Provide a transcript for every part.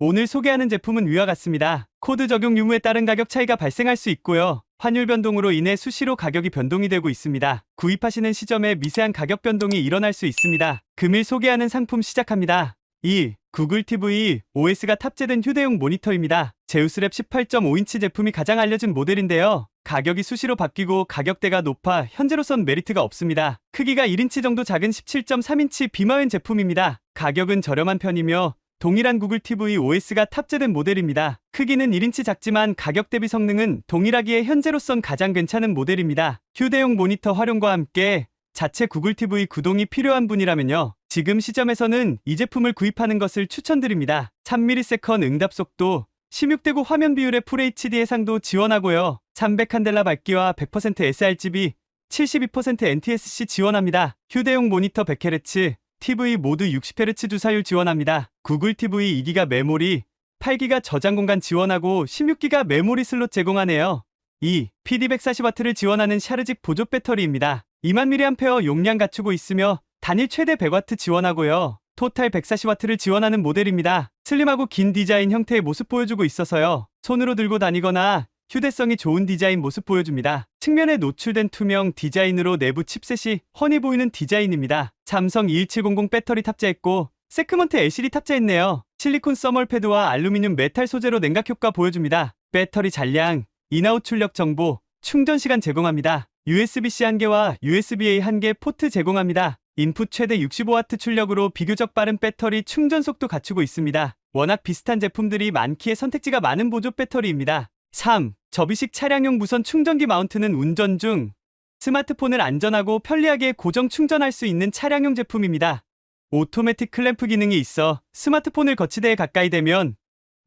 오늘 소개하는 제품은 위와 같습니다. 코드 적용 유무에 따른 가격 차이가 발생할 수 있고요. 환율 변동으로 인해 수시로 가격이 변동이 되고 있습니다. 구입하시는 시점에 미세한 가격 변동이 일어날 수 있습니다. 금일 소개하는 상품 시작합니다. 1. 구글 TV OS가 탑재된 휴대용 모니터입니다. 제우스랩 18.5인치 제품이 가장 알려진 모델인데요. 가격이 수시로 바뀌고 가격대가 높아 현재로선 메리트가 없습니다. 크기가 1인치 정도 작은 17.3인치 비마웬 제품입니다. 가격은 저렴한 편이며 동일한 구글 TV OS가 탑재된 모델입니다. 크기는 1인치 작지만 가격 대비 성능은 동일하기에 현재로선 가장 괜찮은 모델입니다. 휴대용 모니터 활용과 함께 자체 구글 TV 구동이 필요한 분이라면요. 지금 시점에서는 이 제품을 구입하는 것을 추천드립니다. 3ms 응답 속도, 16대9 화면 비율의 FHD 해상도 지원하고요. 300칸델라 밝기와 100% sRGB, 72% NTSC 지원합니다. 휴대용 모니터 100Hz, TV 모두 60Hz 주사율 지원합니다. 구글 TV 2기가 메모리, 8기가 저장 공간 지원하고 16기가 메모리 슬롯 제공하네요. 2. PD140W를 지원하는 샤르직 보조 배터리입니다. 2만 mAh 용량 갖추고 있으며 단일 최대 100W 지원하고요. 토탈 140W를 지원하는 모델입니다. 슬림하고 긴 디자인 형태의 모습 보여주고 있어서요. 손으로 들고 다니거나 휴대성이 좋은 디자인 모습 보여줍니다. 측면에 노출된 투명 디자인으로 내부 칩셋이 훤히 보이는 디자인입니다. 삼성 21700 배터리 탑재했고 세크먼트 LCD 탑재했네요. 실리콘 써멀 패드와 알루미늄 메탈 소재로 냉각 효과 보여줍니다. 배터리 잔량, 인아웃 출력 정보, 충전 시간 제공합니다. USB-C 1개와 USB-A 1개 포트 제공합니다. 인풋 최대 65W 출력으로 비교적 빠른 배터리 충전 속도 갖추고 있습니다. 워낙 비슷한 제품들이 많기에 선택지가 많은 보조 배터리입니다. 3. 접이식 차량용 무선 충전기 마운트는 운전 중 스마트폰을 안전하고 편리하게 고정 충전할 수 있는 차량용 제품입니다. 오토매틱 클램프 기능이 있어 스마트폰을 거치대에 가까이 대면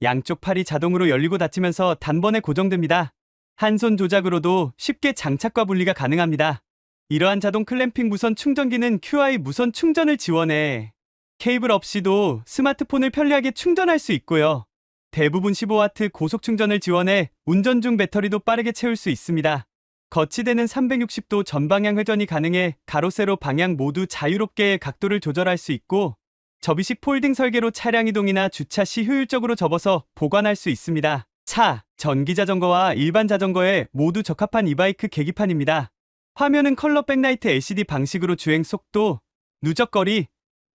양쪽 팔이 자동으로 열리고 닫히면서 단번에 고정됩니다. 한 손 조작으로도 쉽게 장착과 분리가 가능합니다. 이러한 자동 클램핑 무선 충전기는 QI 무선 충전을 지원해 케이블 없이도 스마트폰을 편리하게 충전할 수 있고요. 대부분 15W 고속 충전을 지원해 운전 중 배터리도 빠르게 채울 수 있습니다. 거치대는 360도 전방향 회전이 가능해 가로 세로 방향 모두 자유롭게 각도를 조절할 수 있고 접이식 폴딩 설계로 차량 이동이나 주차 시 효율적으로 접어서 보관할 수 있습니다. 4. 전기 자전거와 일반 자전거에 모두 적합한 이바이크 계기판입니다. 화면은 컬러 백라이트 LCD 방식으로 주행 속도, 누적거리,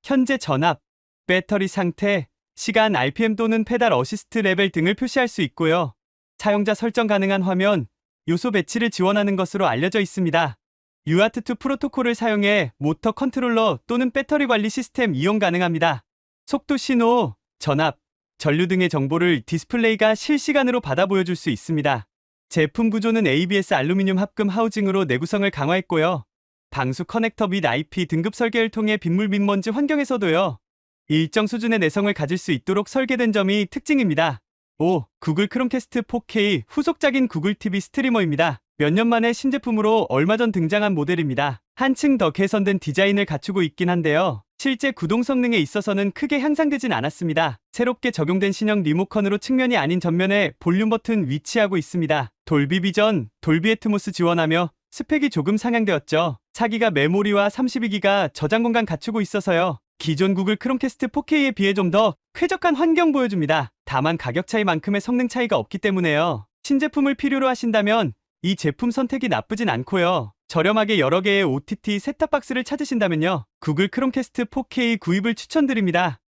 현재 전압, 배터리 상태, 시간 RPM 또는 페달 어시스트 레벨 등을 표시할 수 있고요. 사용자 설정 가능한 화면, 요소 배치를 지원하는 것으로 알려져 있습니다. UART2 프로토콜을 사용해 모터 컨트롤러 또는 배터리 관리 시스템 이용 가능합니다. 속도 신호, 전압, 전류 등의 정보를 디스플레이가 실시간으로 받아 보여줄 수 있습니다. 제품 구조는 ABS 알루미늄 합금 하우징으로 내구성을 강화했고요. 방수 커넥터 및 IP 등급 설계를 통해 빗물 민먼지 환경에서도요. 일정 수준의 내성을 가질 수 있도록 설계된 점이 특징입니다. 5. 구글 크롬캐스트 4K 후속작인 구글 TV 스트리머입니다. 몇 년 만에 신제품으로 얼마 전 등장한 모델입니다. 한층 더 개선된 디자인을 갖추고 있긴 한데요. 실제 구동 성능에 있어서는 크게 향상되진 않았습니다. 새롭게 적용된 신형 리모컨으로 측면이 아닌 전면에 볼륨 버튼 위치하고 있습니다. 돌비 비전, 돌비 애트모스 지원하며 스펙이 조금 상향되었죠. 4기가 메모리와 32기가 저장 공간 갖추고 있어서요. 기존 구글 크롬캐스트 4K에 비해 좀 더 쾌적한 환경 보여줍니다. 다만 가격 차이만큼의 성능 차이가 없기 때문에요. 신제품을 필요로 하신다면 이 제품 선택이 나쁘진 않고요. 저렴하게 여러 개의 OTT 셋탑박스를 찾으신다면요. 구글 크롬캐스트 4K 구입을 추천드립니다.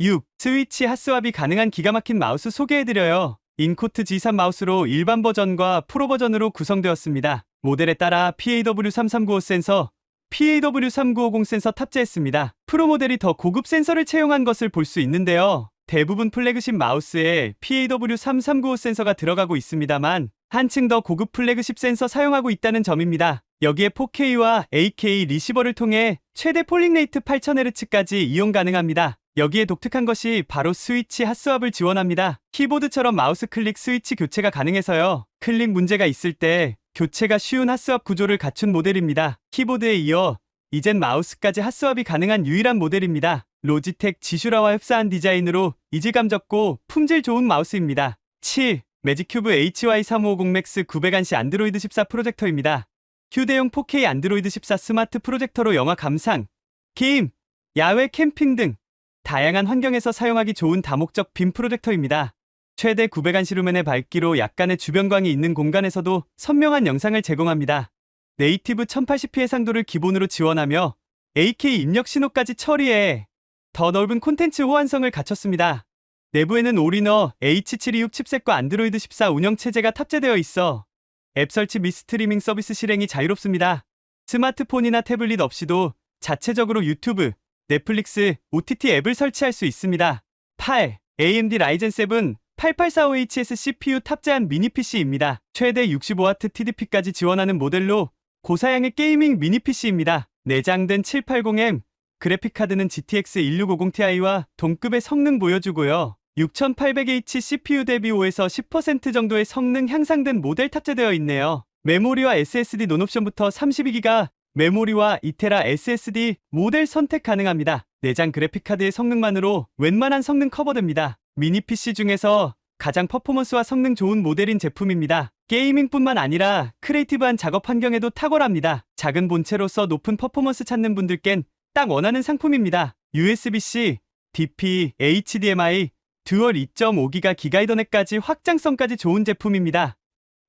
6. 스위치 핫스왑이 가능한 기가 막힌 마우스 소개해드려요. 인코트 G3 마우스로 일반 버전과 프로 버전으로 구성되었습니다. 모델에 따라 PAW3395 센서, PAW3950 센서 탑재했습니다. 프로 모델이 더 고급 센서를 채용한 것을 볼 수 있는데요. 대부분 플래그십 마우스에 PAW3395 센서가 들어가고 있습니다만 한층 더 고급 플래그십 센서 사용하고 있다는 점입니다. 여기에 4K와 8K 리시버를 통해 최대 폴링 레이트 8000Hz까지 이용 가능합니다. 여기에 독특한 것이 바로 스위치 핫스왑을 지원합니다. 키보드처럼 마우스 클릭 스위치 교체가 가능해서요. 클릭 문제가 있을 때 교체가 쉬운 핫스왑 구조를 갖춘 모델입니다. 키보드에 이어 이젠 마우스까지 핫스왑이 가능한 유일한 모델입니다. 로지텍 지슈라와 흡사한 디자인으로 이질감 적고 품질 좋은 마우스입니다. 7. 매직큐브 HY3550 맥스 900안시 안드로이드 14 프로젝터입니다. 휴대용 4K 안드로이드 14 스마트 프로젝터로 영화 감상, 게임, 야외 캠핑 등 다양한 환경에서 사용하기 좋은 다목적 빔 프로젝터입니다. 최대 900안시 루멘의 밝기로 약간의 주변광이 있는 공간에서도 선명한 영상을 제공합니다. 네이티브 1080p 해상도를 기본으로 지원하며 AK 입력 신호까지 처리해 더 넓은 콘텐츠 호환성을 갖췄습니다. 내부에는 올인어 H726 칩셋과 안드로이드 14 운영체제가 탑재되어 있어 앱 설치 및 스트리밍 서비스 실행이 자유롭습니다. 스마트폰이나 태블릿 없이도 자체적으로 유튜브, 넷플릭스, OTT 앱을 설치할 수 있습니다. 8. AMD 라이젠 7 8845HS CPU 탑재한 미니 PC입니다. 최대 65W TDP까지 지원하는 모델로 고사양의 게이밍 미니 PC입니다. 내장된 780M 그래픽카드는 GTX 1650ti와 동급의 성능 보여주고요. 6800H CPU 대비 5에서 10% 정도의 성능 향상된 모델 탑재되어 있네요. 메모리와 SSD 논옵션부터 32기가 메모리와 2테라 SSD 모델 선택 가능합니다. 내장 그래픽카드의 성능만으로 웬만한 성능 커버됩니다. 미니 PC 중에서 가장 퍼포먼스와 성능 좋은 모델인 제품입니다. 게이밍뿐만 아니라 크리에이티브한 작업 환경에도 탁월합니다. 작은 본체로서 높은 퍼포먼스 찾는 분들겐 딱 원하는 상품입니다. USB-C, DP, HDMI, 듀얼 2.5기가 기가이더넷까지 확장성까지 좋은 제품입니다.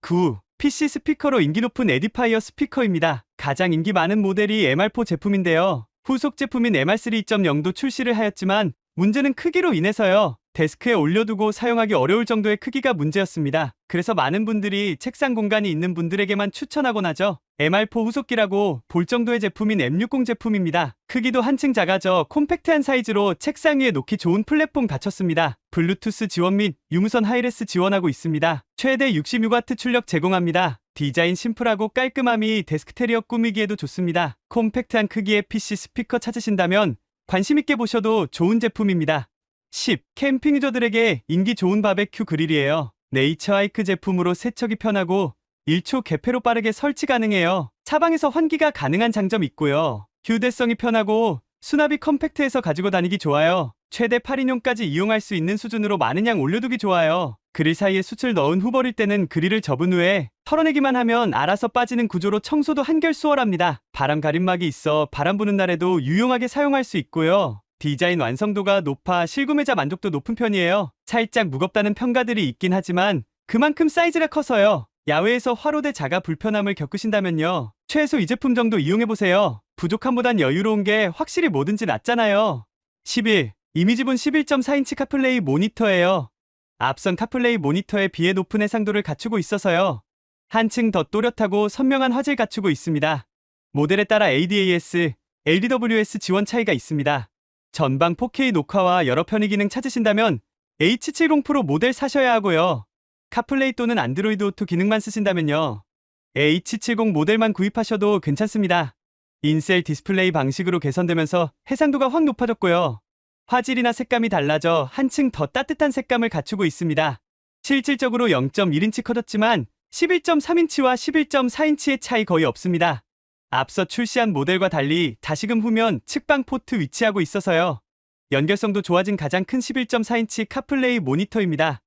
9. PC 스피커로 인기 높은 에디파이어 스피커입니다. 가장 인기 많은 모델이 MR4 제품인데요. 후속 제품인 MR3 2.0도 출시를 하였지만 문제는 크기로 인해서요. 데스크에 올려두고 사용하기 어려울 정도의 크기가 문제였습니다. 그래서 많은 분들이 책상 공간이 있는 분들에게만 추천하곤 하죠. MR4 후속기라고 볼 정도의 제품인 M60 제품입니다. 크기도 한층 작아져 콤팩트한 사이즈로 책상 위에 놓기 좋은 플랫폼 갖췄습니다. 블루투스 지원 및 유무선 하이레스 지원하고 있습니다. 최대 66W 출력 제공합니다. 디자인 심플하고 깔끔함이 데스크테리어 꾸미기에도 좋습니다. 콤팩트한 크기의 PC 스피커 찾으신다면 관심있게 보셔도 좋은 제품입니다. 10. 캠핑 유저들에게 인기 좋은 바베큐 그릴이에요. 네이처 하이크 제품으로 세척이 편하고 1초 개폐로 빠르게 설치 가능해요. 차방에서 환기가 가능한 장점 있고요. 휴대성이 편하고 수납이 컴팩트해서 가지고 다니기 좋아요. 최대 8인용까지 이용할 수 있는 수준으로 많은 양 올려두기 좋아요. 그릴 사이에 숯을 넣은 후 버릴 때는 그릴을 접은 후에 털어내기만 하면 알아서 빠지는 구조로 청소도 한결 수월합니다. 바람 가림막이 있어 바람 부는 날에도 유용하게 사용할 수 있고요. 디자인 완성도가 높아 실구매자 만족도 높은 편이에요. 살짝 무겁다는 평가들이 있긴 하지만 그만큼 사이즈가 커서요. 야외에서 화로대 자가 불편함을 겪으신다면요. 최소 이 제품 정도 이용해보세요. 부족함보단 여유로운 게 확실히 뭐든지 낫잖아요. 11. 이미지본 11.4인치 카플레이 모니터예요. 앞선 카플레이 모니터에 비해 높은 해상도를 갖추고 있어서요. 한층 더 또렷하고 선명한 화질 갖추고 있습니다. 모델에 따라 ADAS, LDWS 지원 차이가 있습니다. 전방 4K 녹화와 여러 편의 기능 찾으신다면 H70 프로 모델 사셔야 하고요. 카플레이 또는 안드로이드 오토 기능만 쓰신다면요. H70 모델만 구입하셔도 괜찮습니다. 인셀 디스플레이 방식으로 개선되면서 해상도가 확 높아졌고요. 화질이나 색감이 달라져 한층 더 따뜻한 색감을 갖추고 있습니다. 실질적으로 0.1인치 커졌지만 11.3인치와 11.4인치의 차이 거의 없습니다. 앞서 출시한 모델과 달리 다시금 후면 측방 포트 위치하고 있어서요. 연결성도 좋아진 가장 큰 11.4인치 카플레이 모니터입니다.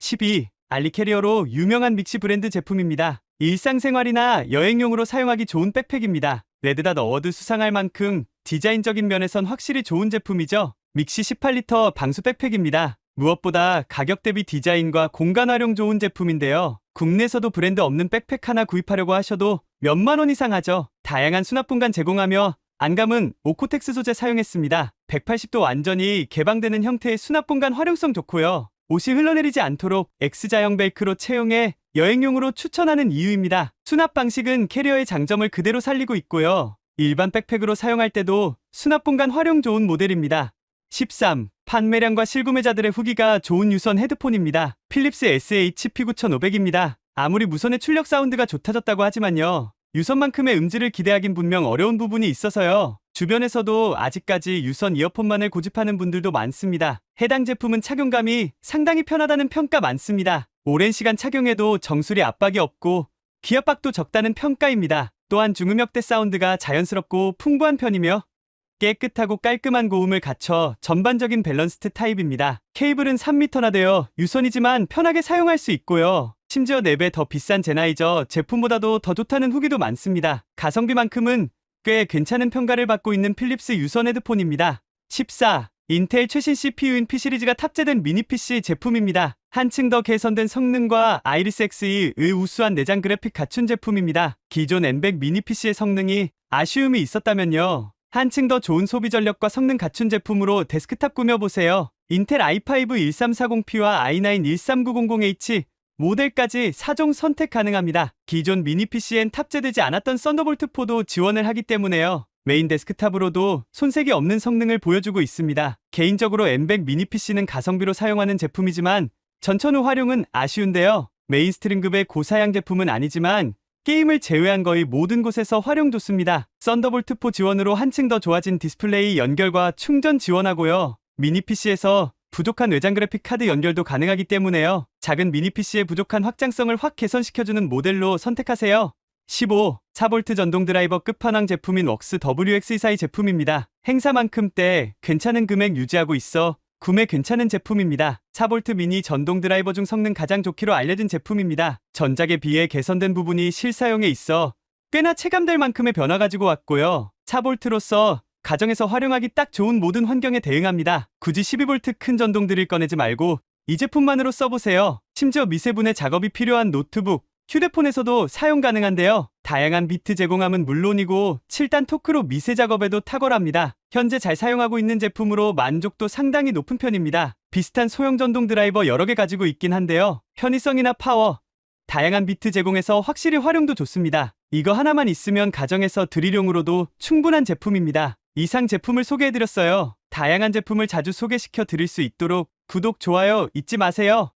12. 알리캐리어로 유명한 믹시 브랜드 제품입니다. 일상생활이나 여행용으로 사용하기 좋은 백팩입니다. 레드닷 어워드 수상할 만큼 디자인적인 면에선 확실히 좋은 제품이죠. 믹시 18리터 방수 백팩입니다. 무엇보다 가격 대비 디자인과 공간 활용 좋은 제품인데요. 국내에서도 브랜드 없는 백팩 하나 구입하려고 하셔도 몇만 원 이상 하죠. 다양한 수납 공간 제공하며 안감은 오코텍스 소재 사용했습니다. 180도 완전히 개방되는 형태의 수납 공간 활용성 좋고요. 옷이 흘러내리지 않도록 X자형 벨크로 채용해 여행용으로 추천하는 이유입니다. 수납 방식은 캐리어의 장점을 그대로 살리고 있고요. 일반 백팩으로 사용할 때도 수납 공간 활용 좋은 모델입니다. 13. 판매량과 실구매자들의 후기가 좋은 유선 헤드폰입니다. 필립스 SH-P9500입니다. 아무리 무선의 출력 사운드가 좋다졌다고 하지만요. 유선만큼의 음질을 기대하긴 분명 어려운 부분이 있어서요. 주변에서도 아직까지 유선 이어폰만을 고집하는 분들도 많습니다. 해당 제품은 착용감이 상당히 편하다는 평가 많습니다. 오랜 시간 착용해도 정수리 압박이 없고 기압박도 적다는 평가입니다. 또한 중음역대 사운드가 자연스럽고 풍부한 편이며 깨끗하고 깔끔한 고음을 갖춰 전반적인 밸런스트 타입입니다. 케이블은 3m나 되어 유선이지만 편하게 사용할 수 있고요. 심지어 4배 더 비싼 제나이저 제품보다도 더 좋다는 후기도 많습니다. 가성비만큼은 꽤 괜찮은 평가를 받고 있는 필립스 유선 헤드폰입니다. 14. 인텔 최신 CPU인 P 시리즈가 탑재된 미니 PC 제품입니다. 한층 더 개선된 성능과 아이리스 X의 우수한 내장 그래픽 갖춘 제품입니다. 기존 M100 미니 PC의 성능이 아쉬움이 있었다면요. 한층 더 좋은 소비 전력과 성능 갖춘 제품으로 데스크탑 꾸며보세요. 인텔 i5 1340P와 i9 13900H 모델까지 4종 선택 가능합니다. 기존 미니 PC엔 탑재되지 않았던 썬더볼트 4도 지원을 하기 때문에요. 메인 데스크탑으로도 손색이 없는 성능을 보여주고 있습니다. 개인적으로 M100 미니 PC는 가성비로 사용하는 제품이지만 전천 후 활용은 아쉬운데요. 메인스트림급의 고사양 제품은 아니지만 게임을 제외한 거의 모든 곳에서 활용 좋습니다. 썬더볼트 4 지원으로 한층 더 좋아진 디스플레이 연결과 충전 지원하고요. 미니 PC에서 부족한 외장 그래픽 카드 연결도 가능하기 때문에요. 작은 미니 PC의 부족한 확장성을 확 개선시켜주는 모델로 선택하세요. 15. 4V 전동 드라이버 끝판왕 제품인 웍스 WX24의 제품입니다. 행사만큼 때 괜찮은 금액 유지하고 있어 구매 괜찮은 제품입니다. 4V 미니 전동 드라이버 중 성능 가장 좋기로 알려진 제품입니다. 전작에 비해 개선된 부분이 실사용에 있어 꽤나 체감될 만큼의 변화 가지고 왔고요. 4V로서 가정에서 활용하기 딱 좋은 모든 환경에 대응합니다. 굳이 12V 큰 전동 드릴 꺼내지 말고 이 제품만으로 써보세요. 심지어 미세분해 작업이 필요한 노트북, 휴대폰에서도 사용 가능한데요. 다양한 비트 제공함은 물론이고 7단 토크로 미세 작업에도 탁월합니다. 현재 잘 사용하고 있는 제품으로 만족도 상당히 높은 편입니다. 비슷한 소형 전동 드라이버 여러 개 가지고 있긴 한데요. 편의성이나 파워, 다양한 비트 제공해서 확실히 활용도 좋습니다. 이거 하나만 있으면 가정에서 드릴용으로도 충분한 제품입니다. 이상 제품을 소개해드렸어요. 다양한 제품을 자주 소개시켜 드릴 수 있도록 구독, 좋아요 잊지 마세요.